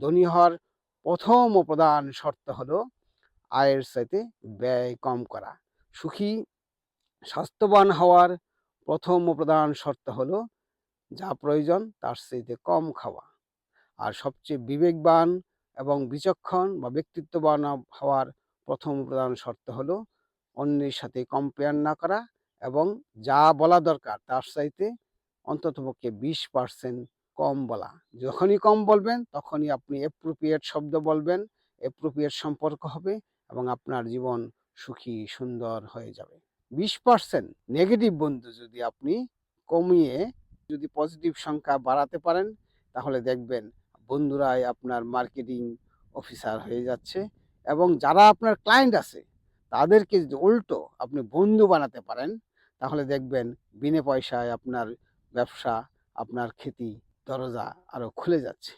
ধনী হওয়ার প্রথম ও প্রধান শর্ত হলো আয়ের চাইতে ব্যয় কম করা। সুখী, স্বাস্থ্যবান হওয়ার প্রথম ও প্রধান শর্ত হলো যা প্রয়োজন তার চাইতে কম খাওয়া। আর সবচেয়ে বিবেকবান এবং বিচক্ষণ বা ব্যক্তিত্ববান হওয়ার প্রথম প্রধান শর্ত হলো অন্যের সাথে কম্পেয়ার না করা এবং যা বলা দরকার তার চাইতে অন্ততপক্ষে বিশ পার্সেন্ট কম বলা। যখনই কম বলবেন, তখনই আপনি অ্যাপ্রোপ্রিয়েট শব্দ বলবেন অ্যাপ্রোপ্রিয়েট সম্পর্ক হবে এবং আপনার জীবন সুখী, সুন্দর হয়ে যাবে। বিশ পার্সেন্ট নেগেটিভ বন্ধু যদি আপনি কমিয়ে যদি পজিটিভ সংখ্যা বাড়াতে পারেন, তাহলে দেখবেন বন্ধুরাই আপনার মার্কেটিং অফিসার হয়ে যাচ্ছে এবং যারা আপনার ক্লায়েন্ট আছে, তাদেরকে যদি উল্টো আপনি বন্ধু বানাতে পারেন, তাহলে দেখবেন বিনা পয়সায় আপনার ব্যবসা, আপনার খেতি দরজা আরও খুলে যাচ্ছে।